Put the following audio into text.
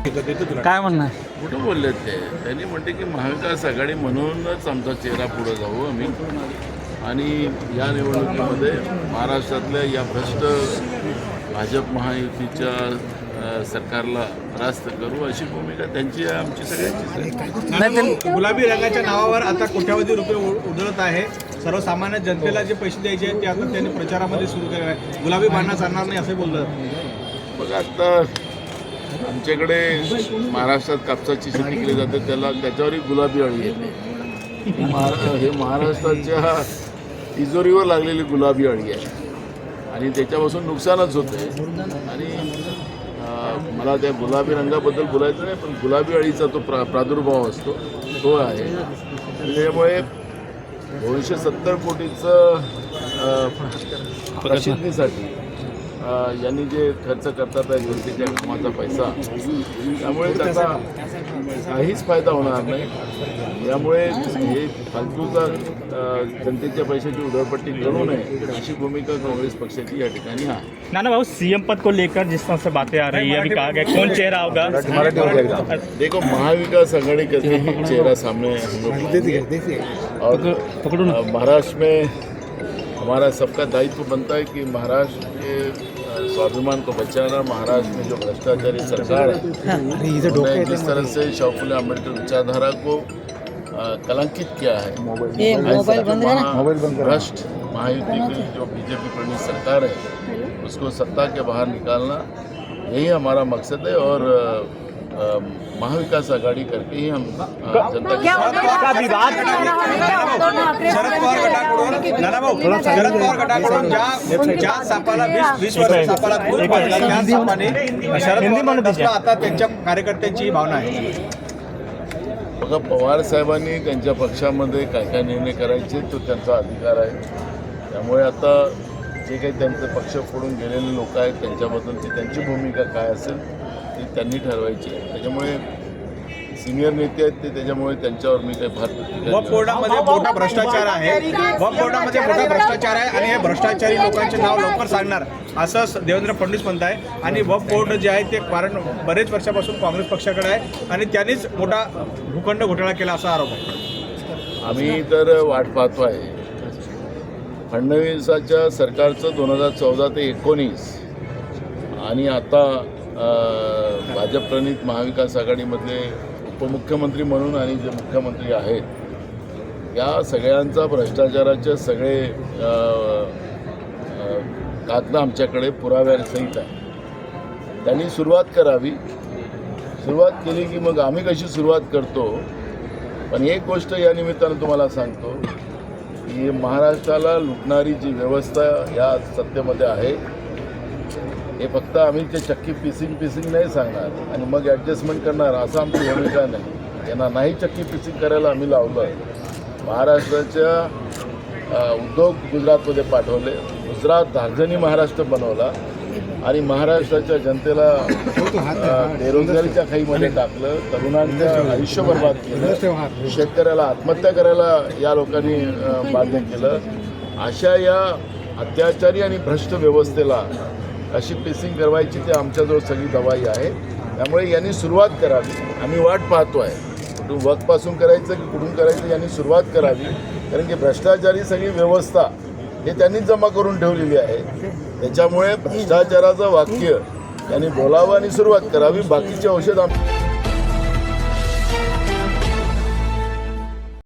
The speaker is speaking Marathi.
काय म्हणणं आहे कुठं बोलले ते? त्यांनी म्हणते की महाविकास आघाडी म्हणूनच आमचा चेहरा पुढे जाऊ आम्ही. आणि या निवडणुकीमध्ये महाराष्ट्रातल्या या भ्रष्ट भाजप महायुतीच्या सरकारला परास्त करू अशी भूमिका त्यांची आमची ते गुलाबी रंगाच्या नावावर आता कोट्यावधी रुपये उ- उधळत आहे. सर्वसामान्य जनतेला जे पैसे द्यायचे आहेत ते आता त्यांनी प्रचारामध्ये सुरू केले आहे गुलाबी बाणा चालणार नाही असं बोललं बघा आता आमच्याकडे महाराष्ट्रात कापसाची शेती केली जाते त्याला त्याच्यावरही गुलाबी अळी येते ही महारा हे महाराष्ट्राच्या तिजोरीवर लागलेली गुलाबी अळी आहे. आणि त्याच्यापासून नुकसानच होते. आणि मला त्या गुलाबी रंगाबद्दल बोलायचं नाही पण गुलाबी अळीचा तो प्रा प्रादुर्भाव असतो तो आहे. त्यामुळे दोनशे सत्तर कोटीचं प्रसिद्धीसाठी यांनी जे खर्च करतात आहे जनतेच्या कामाचा पैसा त्यामुळे त्याचा काहीच फायदा होणार नाही. यामुळे हे फालतूचा जनतेच्या पैशाची उधळपट्टी करू नये अशी भूमिका काँग्रेस पक्षाची या ठिकाणी आहे. नाना भाऊ सीएम पद को लेकर जिस तरह से बातें आ रही है अभी कहा गया कौन चेहरा होगा? देखो महाविकास आघाड़ी ही चेहरा सामने हम लोग और महाराष्ट्र में हमारा सबका दायित्व बनता है कि महाराष्ट्र के स्वाभिमान को बचाना महाराष्ट्र में जो भ्रष्टाचारी सरकार है उन्होंने जिस तरह से शाहफुल अंबेडकर विचारधारा को कलंकित किया है। मोबाइल बंद है ना मोबाइल बंद भ्रष्ट महायुति की जो बीजेपी प्रणीत सरकार है उसको सत्ता के बाहर निकालना यही हमारा मकसद है और महाविकास आघाड़ी करके ही हम अ, जनता के साथ शरद पवार गटाकडून. नाना भाऊ शरद पवार गटाकडून ज्या ज्या सापाला वीस वीस वर्ष सापाला दूध पाजलं, त्या सापाने शरद पवार गटातलं आता त्यांच्या कार्यकर्त्यांची ही भावना आहे. बघा पवार साहेबांनी त्यांच्या पक्षामध्ये काय काय निर्णय करायचे तो त्यांचा अधिकार आहे. त्यामुळे आता जे काही त्यांचे पक्ष फोडून गेलेले लोक आहेत त्यांच्याबद्दलची त्यांची भूमिका काय असेल ती त्यांनी ठरवायची. आहे त्याच्यामुळे सिनियर नेते आहेत ते त्याच्यामुळे त्यांच्यावर मी काही फार प्रतिक्रिया वप बोर्डामध्ये मोठा भ्रष्टाचार आहे. वप बोर्डामध्ये मोठा भ्रष्टाचार आहे आणि हे भ्रष्टाचारी लोकांचे नाव लवकर सांगणार. असं देवेंद्र फडणवीस म्हणत आहे. आणि वप बोर्ड जे आहे ते कारण बरेच वर्षापासून काँग्रेस पक्षाकडे आहे आणि त्यांनीच मोठा भूखंड घोटाळा केला असा आरोप आहे. आम्ही तर वाट पाहतो आहे. फडणवीसाच्या सरकारचं दोन हजार चौदा ते एकोणीस आणि आता भाजप प्रणित महाविकास आघाडीमधले उपमुख्यमंत्री म्हणून आणि जे मुख्यमंत्री आहेत या सगळ्यांचा भ्रष्टाचाराचे सगळे कागद आमच्याकडे पुराव्यासहित आहे. त्यांनी सुरुवात करावी. सुरुवात केली की मग आम्ही कशी सुरुवात करतो? पण एक गोष्ट या निमित्तानं तुम्हाला सांगतो की महाराष्ट्राला लुटणारी जी व्यवस्था या सत्तेमध्ये आहे हे फक्त आम्ही ते चक्की पिसिंग पिसिंग नाही सांगणार. आणि मग ॲडजस्टमेंट करणार असं आमची भूमिका नाही. यांना नाही चक्की पिसिंग करायला आम्ही लावलं. महाराष्ट्राच्या उद्योग गुजरातमध्ये पाठवले. गुजरात धार्जनी महाराष्ट्र बनवला. आणि महाराष्ट्राच्या जनतेला बेरोजगारीच्या खाईमध्ये टाकलं. तरुणांचं आयुष्य बर्बाद केलं. शेतकऱ्याला आत्महत्या करायला या लोकांनी बाध्य केलं. अशा या अत्याचारी आणि भ्रष्ट व्यवस्थेला अशी पेसिंग करवायची ते आमच्याजवळ सगळी दवाई आहे. त्यामुळे यांनी सुरुवात करावी. आम्ही वाट पाहतो आहे कुठून वर्कपासून करायचं की कुठून करायचं यांनी सुरुवात करावी. कारण की भ्रष्टाचारी सगळी व्यवस्था हे त्यांनीच जमा करून ठेवलेली आहे. त्याच्यामुळे भ्रष्टाचाराचं वाक्य त्यांनी बोलावं आणि सुरुवात करावी. बाकीचे औषध आम